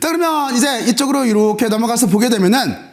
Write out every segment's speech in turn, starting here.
자, 그러면 이제 이쪽으로 이렇게 넘어가서 보게 되면은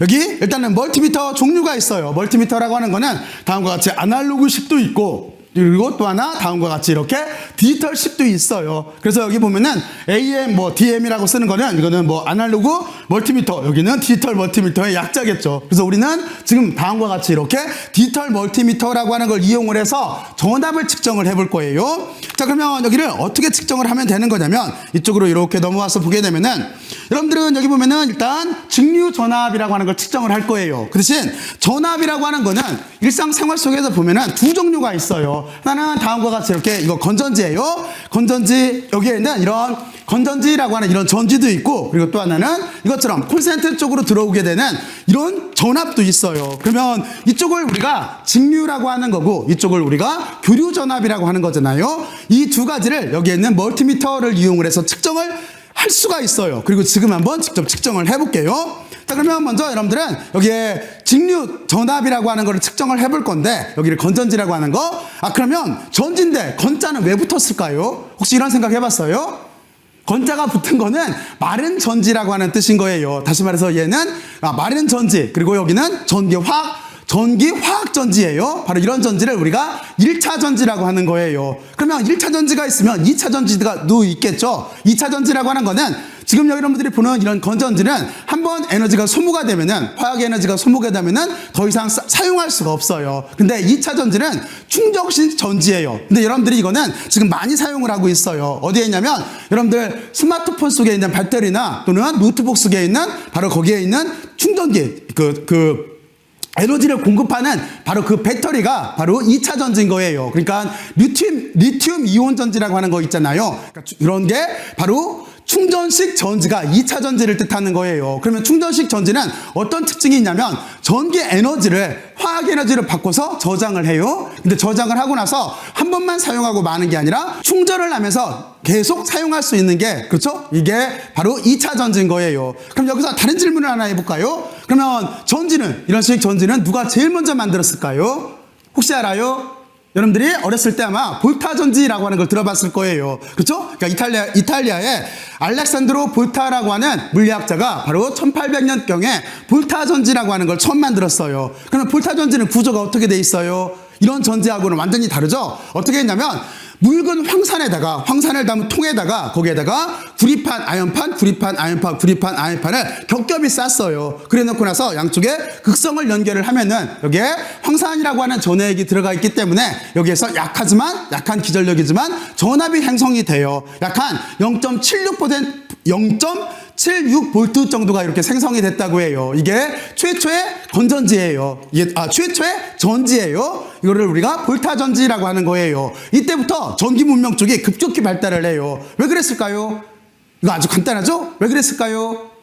여기 일단은 멀티미터 종류가 있어요. 멀티미터라고 하는 거는 다음과 같이 아날로그식도 있고 그리고 또 하나 다음과 같이 이렇게 디지털식도 있어요. 그래서 여기 보면은 AM 뭐 DM이라고 쓰는 거는 이거는 뭐 아날로그 멀티미터 여기는 디지털 멀티미터의 약자겠죠. 그래서 우리는 지금 다음과 같이 이렇게 디지털 멀티미터라고 하는 걸 이용을 해서 전압을 측정을 해볼 거예요. 자 그러면 여기를 어떻게 측정을 하면 되는 거냐면 이쪽으로 이렇게 넘어와서 보게 되면은 여러분들은 여기 보면은 일단 직류 전압이라고 하는 걸 측정을 할 거예요. 그 대신 전압이라고 하는 거는 일상생활 속에서 보면은 두 종류가 있어요. 하나는 다음과 같이 이렇게 이거 건전지예요. 건전지 여기에는 이런 건전지라고 하는 이런 전지도 있고 그리고 또 하나는 이것처럼 콜센터 쪽으로 들어오게 되는 이런 전압도 있어요. 그러면 이쪽을 우리가 직류라고 하는 거고 이쪽을 우리가 교류 전압이라고 하는 거잖아요. 이 두 가지를 여기에 있는 멀티미터를 이용을 해서 측정을 할 수가 있어요. 그리고 지금 한번 직접 측정을 해볼게요. 자, 그러면 먼저 여러분들은 여기에 직류 전압이라고 하는 거를 측정을 해볼 건데, 여기를 건전지라고 하는 거. 아, 그러면 전지인데 건자는 왜 붙었을까요? 혹시 이런 생각 해봤어요? 건자가 붙은 거는 마른 전지라고 하는 뜻인 거예요. 다시 말해서 얘는 아, 마른 전지, 그리고 여기는 전기 화학, 전기 화학 전지예요. 바로 이런 전지를 우리가 1차 전지라고 하는 거예요. 그러면 1차 전지가 있으면 2차 전지가 또 있겠죠. 2차 전지라고 하는 거는 지금 여러분들이 보는 이런 건전지는 한번 에너지가 소모가 되면은 화학 에너지가 소모가 되면은 더 이상 사, 사용할 수가 없어요. 근데 2차 전지는 충전식 전지예요. 근데 여러분들이 이거는 지금 많이 사용을 하고 있어요. 어디에 있냐면 여러분들 스마트폰 속에 있는 배터리나 또는 노트북 속에 있는 바로 거기에 있는 충전기 그그 에너지를 공급하는 바로 그 배터리가 바로 2차 전지인 거예요. 그러니까 리튬, 리튬 이온 전지라고 하는 거 있잖아요. 그러니까 이런 게 바로 충전식 전지가 2차 전지를 뜻하는 거예요. 그러면 충전식 전지는 어떤 특징이 있냐면 전기 에너지를 화학 에너지로 바꿔서 저장을 해요. 근데 저장을 하고 나서 한 번만 사용하고 마는 게 아니라 충전을 하면서 계속 사용할 수 있는 게 그렇죠? 이게 바로 2차 전지인 거예요. 그럼 여기서 다른 질문을 하나 해볼까요? 그러면 전지는 이런 식 전지는 누가 제일 먼저 만들었을까요? 혹시 알아요? 여러분들이 어렸을 때 아마 볼타 전지라고 하는 걸 들어봤을 거예요. 그렇죠? 그러니까 이탈리아 이탈리아의 알렉산드로 볼타라고 하는 물리학자가 바로 1800년 경에 볼타 전지라고 하는 걸 처음 만들었어요. 그러면 볼타 전지는 구조가 어떻게 돼 있어요? 이런 전지하고는 완전히 다르죠? 어떻게 했냐면 묽은 황산에다가 황산을 담은 통에다가 거기에다가 구리판 아연판 구리판 아연판 구리판 아연판을 겹겹이 쌌어요. 그래 놓고 나서 양쪽에 극성을 연결을 하면은 여기에 황산이라고 하는 전해액이 들어가 있기 때문에 여기에서 약하지만 약한 기전력이지만 전압이 형성이 돼요. 약한 0.76% 0.76V 정도가 이렇게 생성이 됐다고 해요. 이게 최초의 건전지예요. 이게 아 최초의 전지예요. 이거를 우리가 볼타 전지라고 하는 거예요. 이때부터 전기 문명 쪽이 급격히 발달을 해요. 왜 그랬을까요? 이거 아주 간단하죠? 왜 그랬을까요?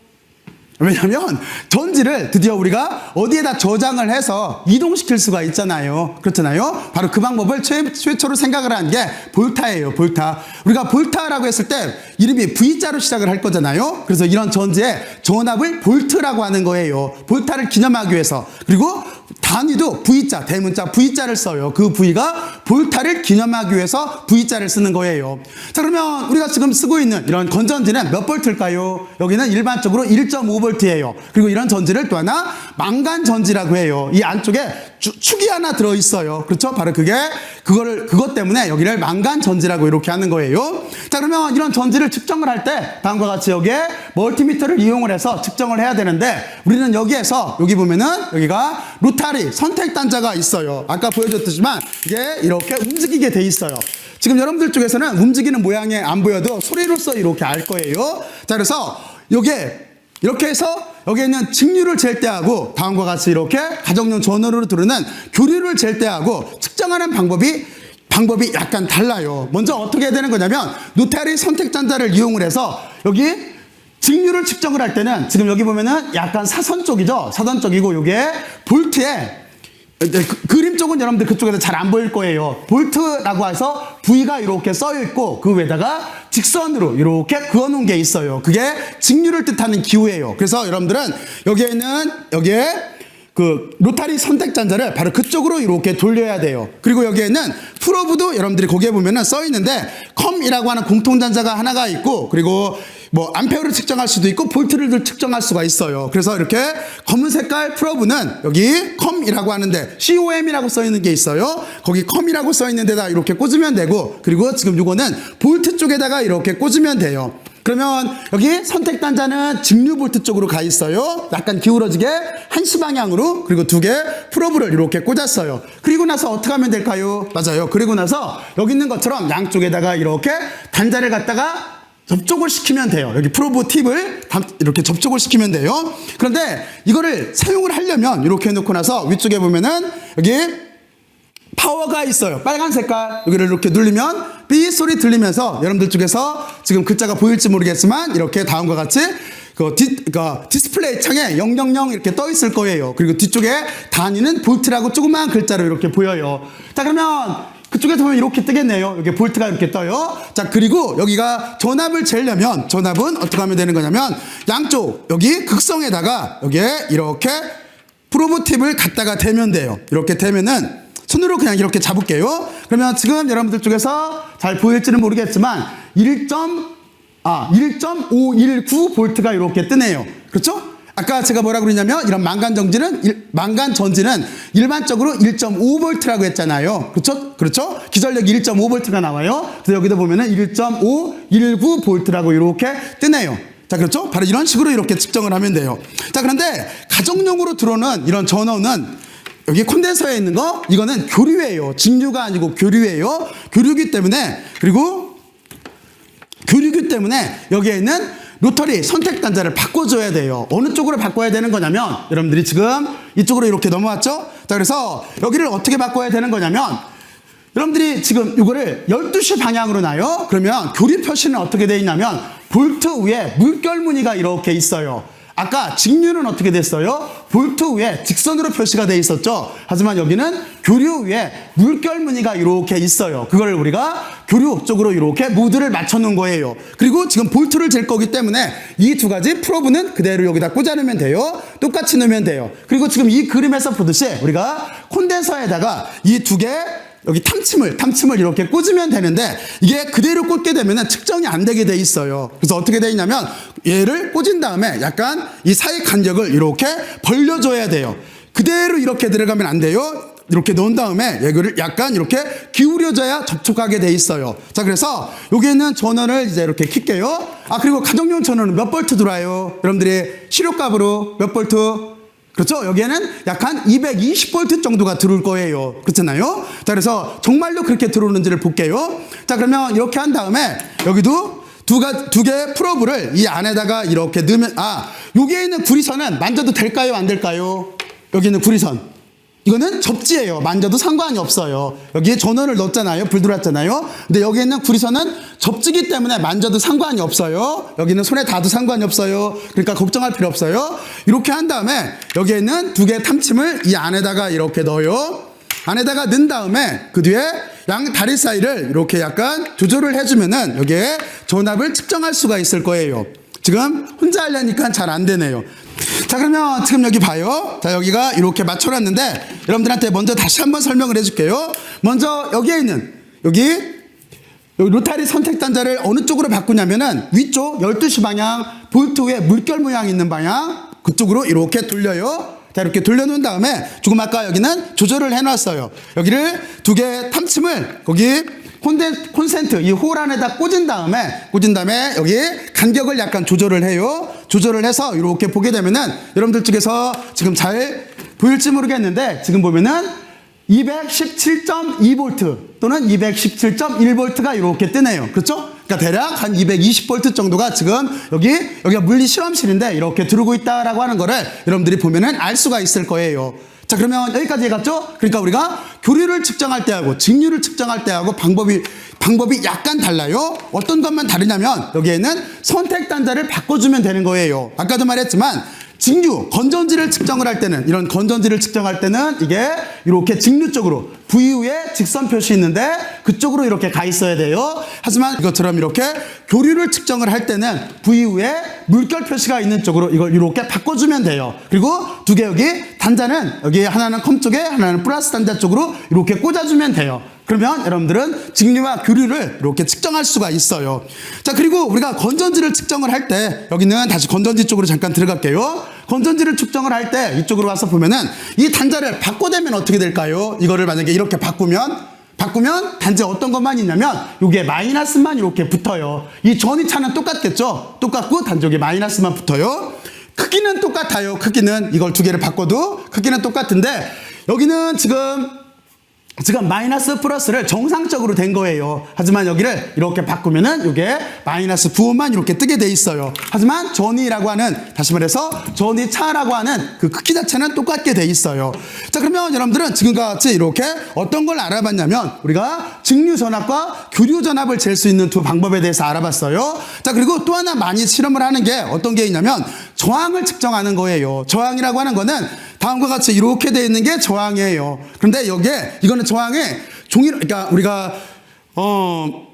왜냐하면 전지를 드디어 우리가 어디에다 저장을 해서 이동시킬 수가 있잖아요. 그렇잖아요. 바로 그 방법을 최, 최초로 생각을 한 게 볼타예요. 볼타. 우리가 볼타라고 했을 때 이름이 V자로 시작을 할 거잖아요. 그래서 이런 전지의 전압을 볼트라고 하는 거예요. 볼타를 기념하기 위해서. 그리고 단위도 V자, 대문자 V자를 써요. 그 V가 볼타를 기념하기 위해서 V자를 쓰는 거예요. 자, 그러면 우리가 지금 쓰고 있는 이런 건전지는 몇 볼트일까요? 여기는 일반적으로 1.5볼트 예요. 그리고 이런 전지를 또 하나 망간 전지라고 해요. 이 안쪽에 주- 축이 하나 들어 있어요. 그렇죠? 바로 그게 그거를 그것 때문에 여기를 망간 전지라고 이렇게 하는 거예요. 자, 그러면 이런 전지를 측정을 할 때 다음과 같이 여기에 멀티미터를 이용을 해서 측정을 해야 되는데 우리는 여기에서 여기 보면은 여기가 로타리 선택 단자가 있어요. 아까 보여줬지만 이게 이렇게 움직이게 돼 있어요. 지금 여러분들 쪽에서는 움직이는 모양이 안 보여도 소리로서 이렇게 알 거예요. 자, 그래서 요게 이렇게 해서 여기에 있는 직류를 잴 때하고 다음과 같이 이렇게 가정용 전원으로 들어오는 교류를 잴 때하고 측정하는 방법이 방법이 약간 달라요. 먼저 어떻게 해야 되는 거냐면 노타리 선택 단자를 이용을 해서 여기 직류를 측정을 할 때는 지금 여기 보면은 약간 사선 쪽이죠. 사선 쪽이고 요게 볼트에 네, 그, 그림 쪽은 여러분들 그쪽에서 잘 안 보일 거예요. 볼트라고 해서 V가 이렇게 써 있고 그 위에다가 직선으로 이렇게 그어 놓은 게 있어요. 그게 직류를 뜻하는 기호예요. 그래서 여러분들은 여기에 있는 여기에 그 로타리 선택 잔자를 바로 그쪽으로 이렇게 돌려야 돼요. 그리고 여기에는 프로브도 여러분들이 거기에 보면은 써 있는데 컴이라고 하는 공통 잔자가 하나가 있고 그리고 뭐 암페어를 측정할 수도 있고 볼트를 측정할 수가 있어요. 그래서 이렇게 검은 색깔 프로브는 여기 컴이라고 하는데 COM이라고 써 있는 게 있어요. 거기 컴이라고 써 있는 데다 이렇게 꽂으면 되고 그리고 지금 요거는 볼트 쪽에다가 이렇게 꽂으면 돼요. 그러면 여기 선택 단자는 직류 볼트 쪽으로 가 있어요. 약간 기울어지게 한시 방향으로 그리고 두 개 프로브를 이렇게 꽂았어요. 그리고 나서 어떻게 하면 될까요? 맞아요. 그리고 나서 여기 있는 것처럼 양쪽에다가 이렇게 단자를 갖다가 접촉을 시키면 돼요. 여기 프로브 팁을 담- 이렇게 접촉을 시키면 돼요. 그런데 이거를 사용을 하려면 이렇게 해놓고 나서 위쪽에 보면은 여기 파워가 있어요. 빨간 색깔 여기를 이렇게 누르면 삐 소리 들리면서 여러분들 쪽에서 지금 글자가 보일지 모르겠지만 이렇게 다음과 같이 그, 디, 그 디스플레이 창에 000 이렇게 떠 있을 거예요. 그리고 뒤쪽에 단위는 볼트라고 조그마한 글자로 이렇게 보여요. 자 그러면 그쪽에서 보면 이렇게 뜨겠네요. 여기 볼트가 이렇게 떠요. 자 그리고 여기가 전압을 재려면 전압은 어떻게 하면 되는 거냐면 양쪽 여기 극성에다가 여기에 이렇게 프로브 팁을 갖다가 대면 돼요. 이렇게 대면은 손으로 그냥 이렇게 잡을게요. 그러면 지금 여러분들 쪽에서 잘 보일지는 모르겠지만 1. 아, 1.519 볼트가 이렇게 뜨네요. 그렇죠? 아까 제가 뭐라 그러냐면 이런 망간 정지는 일- 망간 전지는 일반적으로 1.5 볼트라고 했잖아요. 그렇죠? 그렇죠? 기전력이 1.5 볼트가 나와요. 그래서 여기다 보면은 1.519 볼트라고 이렇게 뜨네요. 자, 그렇죠? 바로 이런 식으로 이렇게 측정을 하면 돼요. 자, 그런데 가정용으로 들어오는 이런 전원은 여기 콘덴서에 있는 거 이거는 교류예요. 직류가 아니고 교류예요. 교류기 때문에 그리고 교류기 때문에 여기에 있는 로터리 선택 단자를 바꿔줘야 돼요. 어느 쪽으로 바꿔야 되는 거냐면 여러분들이 지금 이쪽으로 이렇게 넘어왔죠? 자, 그래서 여기를 어떻게 바꿔야 되는 거냐면 여러분들이 지금 이거를 12시 방향으로 놔요. 그러면 교류 표시는 어떻게 돼 있냐면 볼트 위에 물결 무늬가 이렇게 있어요. 아까 직류는 어떻게 됐어요? 볼트 위에 직선으로 표시가 돼 있었죠. 하지만 여기는 교류 위에 물결 무늬가 이렇게 있어요. 그걸 우리가 교류 쪽으로 이렇게 모드를 맞춰 놓은 거예요. 그리고 지금 볼트를 잴 거기 때문에 이 두 가지 프로브는 그대로 여기다 꽂아 놓으면 돼요. 똑같이 넣으면 돼요. 그리고 지금 이 그림에서 보듯이 우리가 콘덴서에다가 이 두 개 여기 탐침을 탐침을 이렇게 꽂으면 되는데 이게 그대로 꽂게 되면은 측정이 안 되게 돼 있어요. 그래서 어떻게 돼 있냐면 얘를 꽂은 다음에 약간 이 사이 간격을 이렇게 벌려줘야 돼요. 그대로 이렇게 들어가면 안 돼요. 이렇게 놓은 다음에 얘를 약간 이렇게 기울여져야 접촉하게 돼 있어요. 자, 그래서 여기 있는 전원을 이제 이렇게 킬게요. 아, 그리고 가정용 전원은 몇 볼트 들어와요? 여러분들이 시료값으로 몇 볼트? 그렇죠? 여기에는 약 한 220볼트 정도가 들어올 거예요. 그렇잖아요? 자, 그래서 정말로 그렇게 들어오는지를 볼게요. 자, 그러면 이렇게 한 다음에 여기도 두 가, 두 개의 프로브를 이 안에다가 이렇게 넣으면, 아, 여기에 있는 구리선은 만져도 될까요? 안 될까요? 여기 있는 구리선. 이거는 접지예요. 만져도 상관이 없어요. 여기에 전원을 넣었잖아요. 불 들어왔잖아요. 근데 여기 있는 구리선은 접지기 때문에 만져도 상관이 없어요. 여기는 손에 닿아도 상관이 없어요. 그러니까 걱정할 필요 없어요. 이렇게 한 다음에 여기에 있는 두 개의 탐침을 이 안에다가 이렇게 넣어요. 안에다가 넣은 다음에 그 뒤에 양 다리 사이를 이렇게 약간 조절을 해주면은 여기에 전압을 측정할 수가 있을 거예요. 지금 혼자 하려니까 잘 안 되네요. 자 그러면 지금 여기 봐요. 자 여기가 이렇게 맞춰놨는데 여러분들한테 먼저 다시 한번 설명을 해줄게요. 먼저 여기에 있는 여기 로타리 선택 단자를 어느 쪽으로 바꾸냐면은 위쪽 12시 방향 볼트 위에 물결 모양 있는 방향 그쪽으로 이렇게 돌려요. 자 이렇게 돌려놓은 다음에 조금 아까 여기는 조절을 해놨어요. 여기를 두 개 탐침을 거기 콘덴, 콘센트 이홀 안에다 꽂은 다음에 꽂은 다음에 여기 간격을 약간 조절을 해요. 조절을 해서 이렇게 보게 되면은 여러분들 쪽에서 지금 잘 보일지 모르겠는데 지금 보면은 217.2V 또는 217.1V가 이렇게 뜨네요. 그렇죠? 그러니까 대략 한 220V 정도가 지금 여기 여기가 물리 실험실인데 이렇게 들어오고 있다라고 하는 거를 여러분들이 보면은 알 수가 있을 거예요. 자 그러면 여기까지 해갔죠? 그러니까 우리가 교류를 측정할 때하고 직류를 측정할 때하고 방법이 방법이 약간 달라요. 어떤 것만 다르냐면 여기에는 선택 단자를 바꿔주면 되는 거예요. 아까도 말했지만 직류 건전지를 측정을 할 때는 이런 건전지를 측정할 때는 이게 이렇게 직류 쪽으로 VU에 직선 표시 있는데 그쪽으로 이렇게 가 있어야 돼요. 하지만 이것처럼 이렇게 교류를 측정을 할 때는 VU에 물결 표시가 있는 쪽으로 이걸 이렇게 바꿔주면 돼요. 그리고 두 개 여기 단자는 여기 하나는 컴 쪽에 하나는 플러스 단자 쪽으로 이렇게 꽂아주면 돼요. 그러면 여러분들은 직류와 교류를 이렇게 측정할 수가 있어요. 자, 그리고 우리가 건전지를 측정을 할 때 여기는 다시 건전지 쪽으로 잠깐 들어갈게요. 건전지를 측정을 할 때 이쪽으로 와서 보면은 이 단자를 바꿔대면 어떻게 될까요? 이거를 만약에 이렇게 바꾸면 바꾸면 단지 어떤 것만 있냐면 이게 마이너스만 이렇게 붙어요. 이 전이 차는 똑같겠죠? 똑같고 여기 마이너스만 붙어요. 크기는 똑같아요. 크기는 이걸 두 개를 바꿔도 크기는 똑같은데 여기는 지금 지금 마이너스 플러스를 정상적으로 된 거예요. 하지만 여기를 이렇게 바꾸면은 이게 마이너스 부호만 이렇게 뜨게 돼 있어요. 하지만 전이라고 하는 다시 말해서 전이 차라고 하는 그 크기 자체는 똑같게 돼 있어요. 자 그러면 여러분들은 지금과 같이 이렇게 어떤 걸 알아봤냐면 우리가 직류 전압과 교류 전압을 잴 수 있는 두 방법에 대해서 알아봤어요. 자 그리고 또 하나 많이 실험을 하는 게 어떤 게 있냐면 저항을 측정하는 거예요. 저항이라고 하는 거는 다음과 같이 이렇게 되어 있는 게 저항이에요. 그런데 여기에 이거는 저항에 종이 그러니까 우리가 어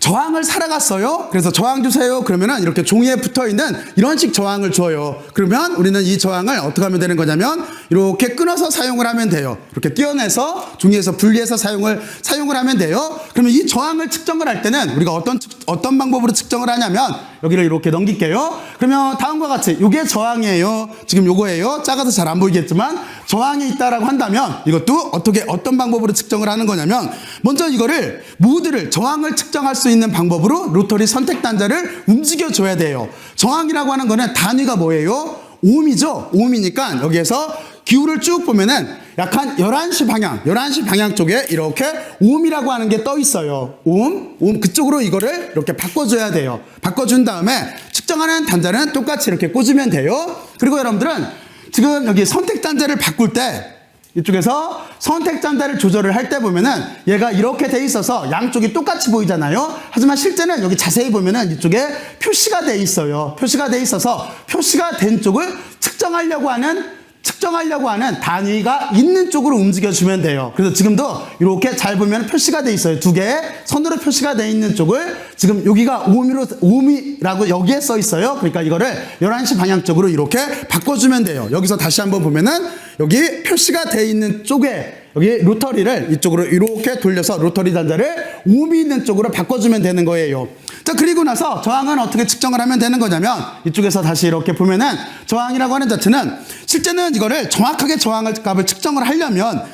저항을 살아갔어요. 그래서 저항 주세요. 그러면은 이렇게 종이에 붙어 있는 이런 식 저항을 줘요. 그러면 우리는 이 저항을 어떻게 하면 되는 거냐면 이렇게 끊어서 사용을 하면 돼요. 이렇게 띄어내서 종이에서 분리해서 사용을 사용을 하면 돼요. 그러면 이 저항을 측정을 할 때는 우리가 어떤 측- 어떤 방법으로 측정을 하냐면 여기를 이렇게 넘길게요. 그러면 다음과 같이 이게 저항이에요. 지금 요거예요. 작아서 잘 안 보이겠지만 저항이 있다라고 한다면 이것도 어떻게 어떤 방법으로 측정을 하는 거냐면 먼저 이거를 모드를 저항을 측정할 수 있는 방법으로 로터리 선택 단자를 움직여 줘야 돼요. 저항이라고 하는 거는 단위가 뭐예요? 옴이죠. 옴이니까 여기에서 기울을 쭉 보면은 약한 11시 방향, 11시 방향 쪽에 이렇게 옴이라고 하는 게 떠 있어요. 옴, 옴 그쪽으로 이거를 이렇게 바꿔줘야 돼요. 바꿔준 다음에 측정하는 단자는 똑같이 이렇게 꽂으면 돼요. 그리고 여러분들은 지금 여기 선택 단자를 바꿀 때 이쪽에서 선택 단자를 조절을 할 때 보면은 얘가 이렇게 돼 있어서 양쪽이 똑같이 보이잖아요. 하지만 실제는 여기 자세히 보면은 이쪽에 표시가 돼 있어요. 표시가 돼 있어서 표시가 된 쪽을 측정하려고 하는 측정하려고 하는 단위가 있는 쪽으로 움직여주면 돼요. 그래서 지금도 이렇게 잘 보면 표시가 돼 있어요. 두 개의 선으로 표시가 돼 있는 쪽을 지금 여기가 5미로, 5미라고 여기에 써 있어요. 그러니까 이거를 11시 방향 쪽으로 이렇게 바꿔주면 돼요. 여기서 다시 한번 보면은 여기 표시가 돼 있는 쪽에 여기 로터리를 이쪽으로 이렇게 돌려서 로터리 단자를 5미 있는 쪽으로 바꿔주면 되는 거예요. 자, 그리고 나서 저항은 어떻게 측정을 하면 되는 거냐면 이쪽에서 다시 이렇게 보면은 저항이라고 하는 자체는 실제는 이거를 정확하게 저항을 값을 측정을 하려면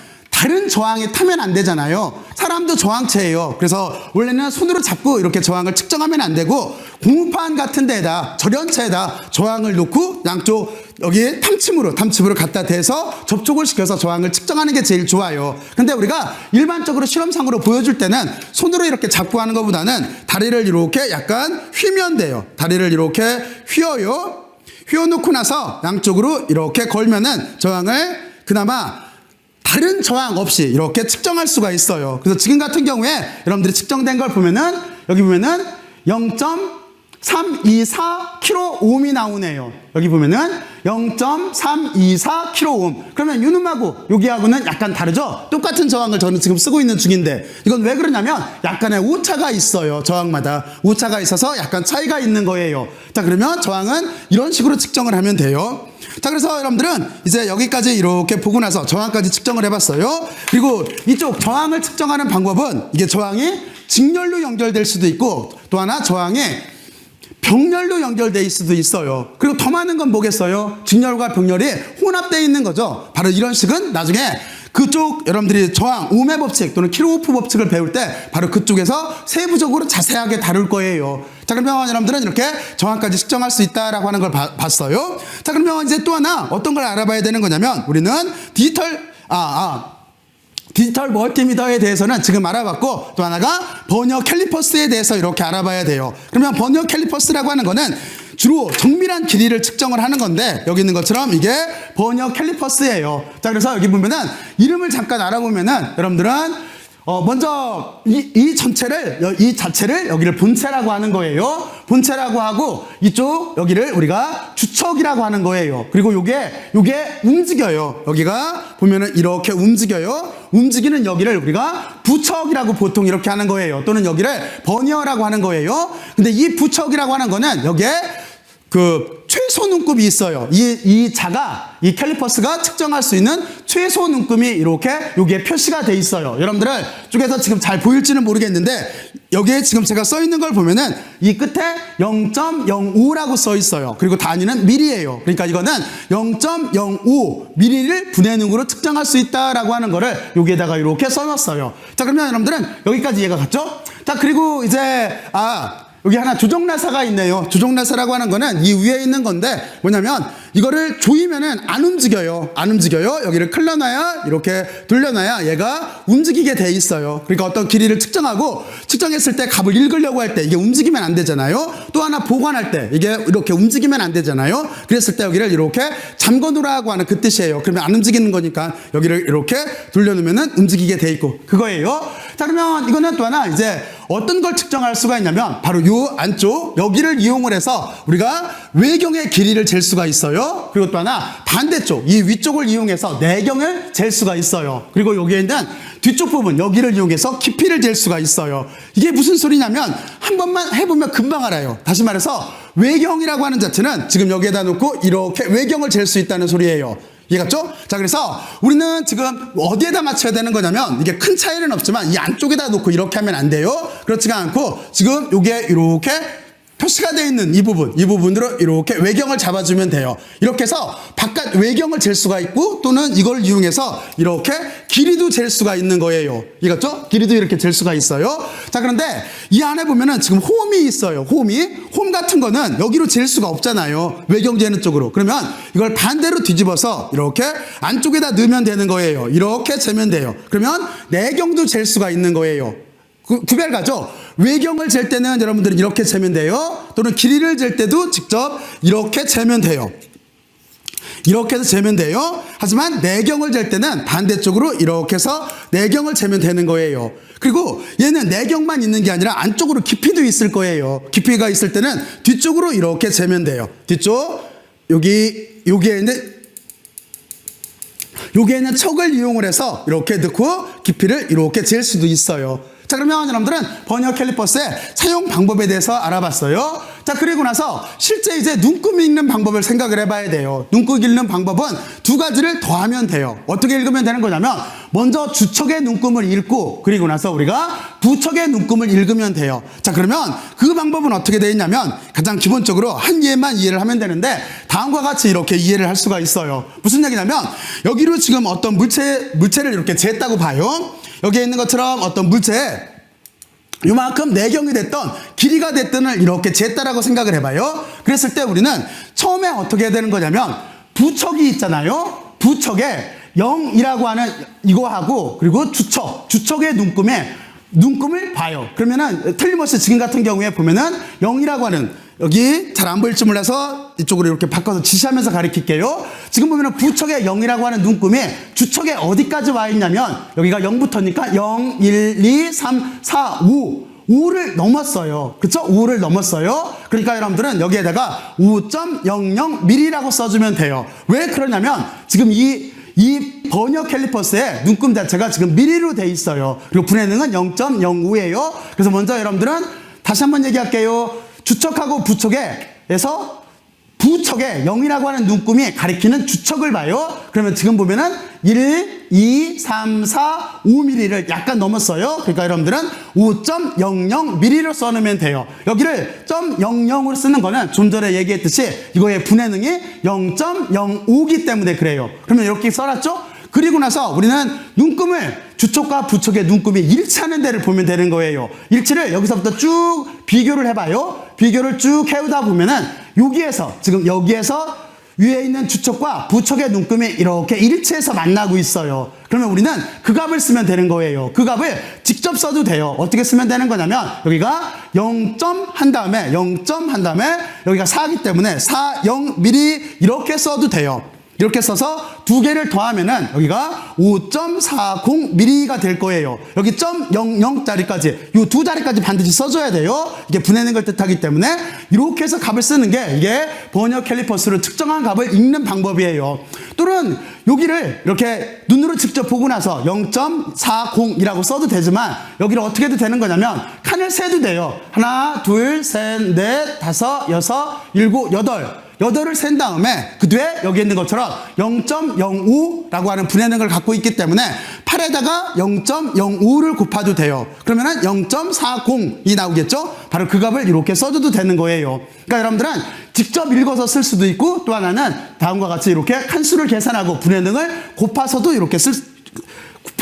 다른 저항에 타면 안 되잖아요. 사람도 저항체예요. 그래서 원래는 손으로 잡고 이렇게 저항을 측정하면 안 되고 고무판 같은 데에다 절연체에다 저항을 놓고 양쪽 여기 탐침으로 탐침으로 갖다 대서 접촉을 시켜서 저항을 측정하는 게 제일 좋아요. 근데 우리가 일반적으로 실험상으로 보여줄 때는 손으로 이렇게 잡고 하는 것보다는 다리를 이렇게 약간 휘면 돼요. 다리를 이렇게 휘어요. 휘어놓고 나서 양쪽으로 이렇게 걸면은 저항을 그나마 다른 저항 없이 이렇게 측정할 수가 있어요. 그래서 지금 같은 경우에 여러분들이 측정된 걸 보면은 여기 보면은 0.324kΩ이 나오네요. 여기 보면은 0.324kΩ. 그러면 유놈하고 여기하고는 약간 다르죠? 똑같은 저항을 저는 지금 쓰고 있는 중인데 이건 왜 그러냐면 약간의 오차가 있어요. 저항마다. 오차가 있어서 약간 차이가 있는 거예요. 자, 그러면 저항은 이런 식으로 측정을 하면 돼요. 자, 그래서 여러분들은 이제 여기까지 이렇게 보고 나서 저항까지 측정을 해봤어요. 그리고 이쪽 저항을 측정하는 방법은 이게 저항이 직렬로 연결될 수도 있고 또 하나 저항이 병렬로 있을 수도 있어요. 그리고 더 많은 건 뭐겠어요? 직렬과 병렬이 혼합되어 있는 거죠. 바로 이런 식은 나중에 그쪽 여러분들이 저항 오메 법칙 또는 킬로오프 법칙을 배울 때 바로 그쪽에서 세부적으로 자세하게 다룰 거예요. 자 그러면 여러분들은 이렇게 저항까지 측정할 수 있다라고 하는 걸 봐- 봤어요. 자 그러면 이제 또 하나 어떤 걸 알아봐야 되는 거냐면 우리는 디지털 아 아. 디지털 멀티미터에 대해서는 지금 알아봤고 또 하나가 버니어 캘리퍼스에 대해서 이렇게 알아봐야 돼요. 그러면 버니어 캘리퍼스라고 하는 거는 주로 정밀한 길이를 측정을 하는 건데 여기 있는 것처럼 이게 버니어 캘리퍼스예요. 자 그래서 여기 보면은 이름을 잠깐 알아보면은 여러분들은 어, 먼저 이, 이 전체를 여- 이 자체를 여기를 본체라고 하는 거예요. 본체라고 하고 이쪽 여기를 우리가 주척이라고 하는 거예요. 그리고 요게 요게 움직여요. 여기가 보면은 이렇게 움직여요. 움직이는 여기를 우리가 부척이라고 보통 이렇게 하는 거예요. 또는 여기를 버니어라고 하는 거예요. 근데 이 부척이라고 하는 거는 여기에 그 최소 눈금이 있어요. 이, 이 자가, 이 캘리퍼스가 측정할 수 있는 최소 눈금이 이렇게 여기에 표시가 돼 있어요. 여러분들 쪽에서 지금 잘 보일지는 모르겠는데 여기에 지금 제가 써 있는 걸 보면은 이 끝에 0.05라고 써 있어요. 그리고 단위는 미리예요. 그러니까 이거는 0.05 미리를 분해 능으로 측정할 수 있다라고 하는 거를 여기에다가 이렇게 써 놨어요. 자 그러면 여러분들은 여기까지 이해가 갔죠? 자 그리고 이제 아 여기 하나 조종나사가 있네요. 조종나사라고 하는 거는 이 위에 있는 건데 뭐냐면 이거를 조이면은 안 움직여요. 안 움직여요. 여기를 클러놔야 이렇게 돌려놔야 얘가 움직이게 돼 있어요. 그러니까 어떤 길이를 측정하고 측정했을 때 값을 읽으려고 할 때 이게 움직이면 안 되잖아요. 또 하나 보관할 때 이게 이렇게 움직이면 안 되잖아요. 그랬을 때 여기를 이렇게 잠궈 놓으라고 하는 그 뜻이에요. 그러면 안 움직이는 거니까 여기를 이렇게 돌려놓으면은 움직이게 돼 있고 그거예요. 자 그러면 이거는 또 하나 이제 어떤 걸 측정할 수가 있냐면 바로 요 안쪽 여기를 이용을 해서 우리가 외경의 길이를 잴 수가 있어요. 그리고 또 하나 반대쪽 이 위쪽을 이용해서 내경을 잴 수가 있어요. 그리고 여기에 있는 뒤쪽 부분 여기를 이용해서 깊이를 잴 수가 있어요. 이게 무슨 소리냐면 한 번만 해보면 금방 알아요. 다시 말해서 외경이라고 하는 자체는 지금 여기에다 놓고 이렇게 외경을 잴 수 있다는 소리예요. 이해갔죠? 자, 그래서 우리는 지금 어디에다 맞춰야 되는 거냐면 이게 큰 차이는 없지만 이 안쪽에다 놓고 이렇게 하면 안 돼요. 그렇지가 않고 지금 요게 이렇게 표시가 되어 있는 이 부분, 이 부분으로 이렇게 외경을 잡아주면 돼요. 이렇게 해서 바깥 외경을 잴 수가 있고 또는 이걸 이용해서 이렇게 길이도 잴 수가 있는 거예요. 이해갔죠? 길이도 이렇게 잴 수가 있어요. 자, 그런데 이 안에 보면은 지금 홈이 있어요. 홈이. 홈 같은 거는 여기로 잴 수가 없잖아요. 외경 재는 쪽으로. 그러면 이걸 반대로 뒤집어서 이렇게 안쪽에다 넣으면 되는 거예요. 이렇게 재면 돼요. 그러면 내경도 잴 수가 있는 거예요. 구, 구별 가죠? 외경을 잴 때는 여러분들은 이렇게 재면 돼요. 또는 길이를 잴 때도 직접 이렇게 재면 돼요. 이렇게 해서 재면 돼요. 하지만 내경을 잴 때는 반대쪽으로 이렇게 해서 내경을 재면 되는 거예요. 그리고 얘는 내경만 있는 게 아니라 안쪽으로 깊이도 있을 거예요. 깊이가 있을 때는 뒤쪽으로 이렇게 재면 돼요. 뒤쪽 여기 여기에 있는 여기에는 척을 이용을 해서 이렇게 넣고 깊이를 이렇게 잴 수도 있어요. 자 그러면 여러분들은 버니어 캘리퍼스의 사용 방법에 대해서 알아봤어요. 자 그리고 나서 실제 이제 눈금 읽는 방법을 생각을 해봐야 돼요. 눈금 읽는 방법은 두 가지를 더하면 돼요. 어떻게 읽으면 되는 거냐면 먼저 주척의 눈금을 읽고 그리고 나서 우리가 부척의 눈금을 읽으면 돼요. 자 그러면 그 방법은 어떻게 되어 있냐면 가장 기본적으로 한 예만 이해를 하면 되는데 다음과 같이 이렇게 이해를 할 수가 있어요. 무슨 얘기냐면 여기로 지금 어떤 물체 물체를 이렇게 쟀다고 봐요. 여기에 있는 것처럼 어떤 물체에 요만큼 내경이 됐던 길이가 됐던을 이렇게 쟀다라고 생각을 해봐요. 그랬을 때 우리는 처음에 어떻게 해야 되는 거냐면 부척이 있잖아요. 부척에 0이라고 하는 이거하고 그리고 주척, 주척의 눈금에 눈금을 봐요. 그러면은 틀림없이 지금 같은 경우에 보면은 0이라고 하는 여기 잘 안 보일 줄 몰라서 이쪽으로 이렇게 바꿔서 지시하면서 가리킬게요. 지금 보면은 부척에 0이라고 하는 눈금이 주척에 어디까지 와 있냐면 여기가 0부터니까 0, 1, 2, 3, 4, 5. 5를 넘었어요. 그쵸? 5를 넘었어요. 그러니까 여러분들은 여기에다가 5.00mm라고 써주면 돼요. 왜 그러냐면 지금 이, 이 번역 캘리퍼스의 눈금 자체가 지금 미리로 돼 있어요. 그리고 분해능은 0.05예요. 그래서 먼저 여러분들은 다시 한번 얘기할게요. 주척하고 부척에서 부척에 0이라고 하는 눈금이 가리키는 주척을 봐요. 그러면 지금 보면은 1, 2, 3, 4, 5mm를 약간 넘었어요. 그러니까 여러분들은 5.00mm로 써놓으면 돼요. 여기를 .00으로 쓰는 거는 좀 전에 얘기했듯이 이거의 분해능이 0.05기 때문에 그래요. 그러면 이렇게 써놨죠? 그리고 나서 우리는 눈금을 주척과 부척의 눈금이 일치하는 데를 보면 되는 거예요. 일치를 여기서부터 쭉 비교를 해봐요. 비교를 쭉 해오다 보면은 여기에서 지금 여기에서 위에 있는 주척과 부척의 눈금이 이렇게 일치해서 만나고 있어요. 그러면 우리는 그 값을 쓰면 되는 거예요. 그 값을 직접 써도 돼요. 어떻게 쓰면 되는 거냐면 여기가 0점 한 다음에 0점 한 다음에 여기가 4기 때문에 4, 0 미리 이렇게 써도 돼요. 이렇게 써서 두 개를 더하면은 여기가 5.40mm가 될 거예요. 여기 .00짜리까지 이 두 자리까지 반드시 써줘야 돼요. 이게 분해는 걸 뜻하기 때문에 이렇게 해서 값을 쓰는 게 이게 버니어 캘리퍼스로 측정한 값을 읽는 방법이에요. 또는 여기를 이렇게 눈으로 직접 보고 나서 0.40이라고 써도 되지만 여기를 어떻게 해도 되는 거냐면 칸을 세도 돼요. 하나, 둘, 셋, 넷, 다섯, 여섯, 일곱, 여덟. 여덟을 센 다음에 그 뒤에 여기 있는 것처럼 0.05라고 하는 분해능을 갖고 있기 때문에 8에다가 0.05를 곱해도 돼요. 그러면은 0.40이 나오겠죠? 바로 그 값을 이렇게 써줘도 되는 거예요. 그러니까 여러분들은 직접 읽어서 쓸 수도 있고 또 하나는 다음과 같이 이렇게 칸수를 계산하고 분해능을 곱해서도 이렇게 쓸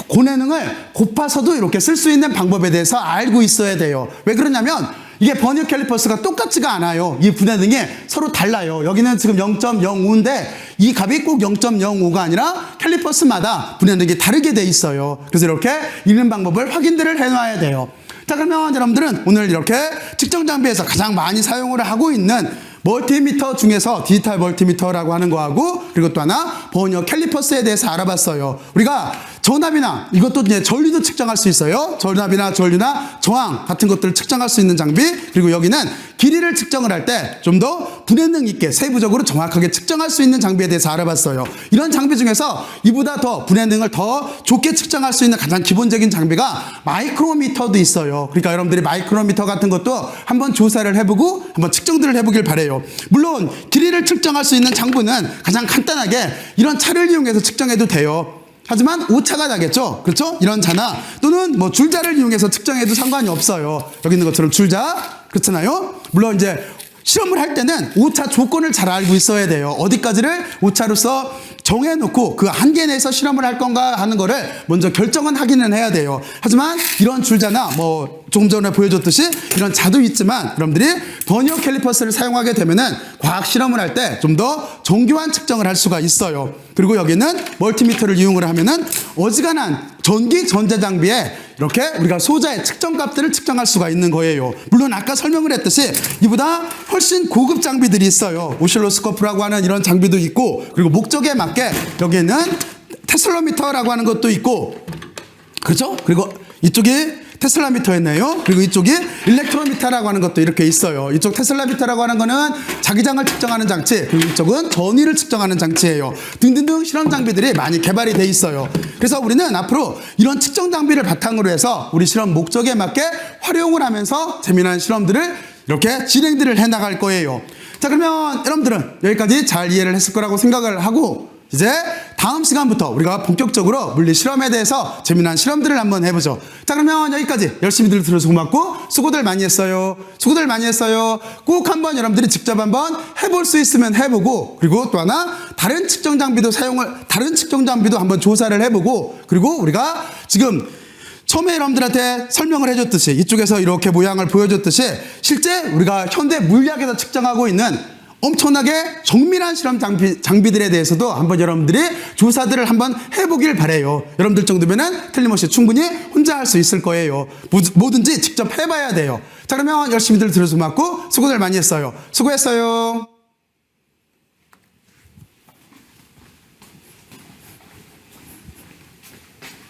고내능을 곱해서도 이렇게 쓸 수 있는 방법에 대해서 알고 있어야 돼요. 왜 그러냐면 이게 버니어 캘리퍼스가 똑같지가 않아요. 이 분해능이 서로 달라요. 여기는 지금 0.05인데 이 값이 꼭 0.05가 아니라 캘리퍼스마다 분해능이 다르게 돼 있어요. 그래서 이렇게 읽는 방법을 확인들을 해놔야 돼요. 자 그러면 여러분들은 오늘 이렇게 측정 장비에서 가장 많이 사용을 하고 있는 멀티미터 중에서 디지털 멀티미터라고 하는 거하고 그리고 또 하나 버니어 캘리퍼스에 대해서 알아봤어요. 우리가 전압이나 이것도 이제 전류도 측정할 수 있어요. 전압이나 전류나 저항 같은 것들을 측정할 수 있는 장비 그리고 여기는 길이를 측정을 할 때 좀 더 분해능 있게 세부적으로 정확하게 측정할 수 있는 장비에 대해서 알아봤어요. 이런 장비 중에서 이보다 더 분해능을 더 좋게 측정할 수 있는 가장 기본적인 장비가 마이크로미터도 있어요. 그러니까 여러분들이 마이크로미터 같은 것도 한번 조사를 해보고 한번 측정들을 해보길 바래요. 물론 길이를 측정할 수 있는 장부는 가장 간단하게 이런 차를 이용해서 측정해도 돼요. 하지만 오차가 나겠죠? 그렇죠? 이런 자나 또는 뭐 줄자를 이용해서 측정해도 상관이 없어요. 여기 있는 것처럼 줄자 그렇잖아요. 물론 이제 실험을 할 때는 오차 조건을 잘 알고 있어야 돼요. 어디까지를 오차로서 정해놓고 그 한계 내에서 실험을 할 건가 하는 거를 먼저 결정은 하기는 해야 돼요. 하지만 이런 줄자나 뭐 조금 전에 보여줬듯이 이런 자도 있지만 여러분들이 버니어 캘리퍼스를 사용하게 되면은 과학 실험을 할 때 좀 더 정교한 측정을 할 수가 있어요. 그리고 여기는 멀티미터를 이용을 하면은 어지간한 전기 전자 장비에 이렇게 우리가 소자의 측정 값들을 측정할 수가 있는 거예요. 물론 아까 설명을 했듯이 이보다 훨씬 고급 장비들이 있어요. 오실로스코프라고 하는 이런 장비도 있고 그리고 목적에 맞게 여기에는 테슬로미터라고 하는 것도 있고 그렇죠? 그리고 이쪽이 테슬라미터였네요. 그리고 이쪽이 일렉트로미터라고 하는 것도 이렇게 있어요. 이쪽 테슬라미터라고 하는 거는 자기장을 측정하는 장치, 그리고 이쪽은 전위를 측정하는 장치예요. 등등등 실험 장비들이 많이 개발이 돼 있어요. 그래서 우리는 앞으로 이런 측정 장비를 바탕으로 해서 우리 실험 목적에 맞게 활용을 하면서 재미난 실험들을 이렇게 진행들을 해 나갈 거예요. 자, 그러면 여러분들은 여기까지 잘 이해를 했을 거라고 생각을 하고 이제 다음 시간부터 우리가 본격적으로 물리 실험에 대해서 재미난 실험들을 한번 해보죠. 자, 그러면 여기까지 열심히들 들어서 고맙고 수고들 많이 했어요. 수고들 많이 했어요. 꼭 한번 여러분들이 직접 한번 해볼 수 있으면 해보고 그리고 또 하나 다른 측정 장비도 사용을 다른 측정 장비도 한번 조사를 해보고 그리고 우리가 지금 처음에 여러분들한테 설명을 해줬듯이 이쪽에서 이렇게 모양을 보여줬듯이 실제 우리가 현대 물리학에서 측정하고 있는 엄청나게 정밀한 실험 장비, 장비들에 대해서도 한번 여러분들이 조사들을 한번 해보길 바래요. 여러분들 정도면은 틀림없이 충분히 혼자 할 수 있을 거예요. 뭐- 뭐든지 직접 해봐야 돼요. 자, 그러면 열심히들 들어서 맞고 수고들 많이 했어요. 수고했어요.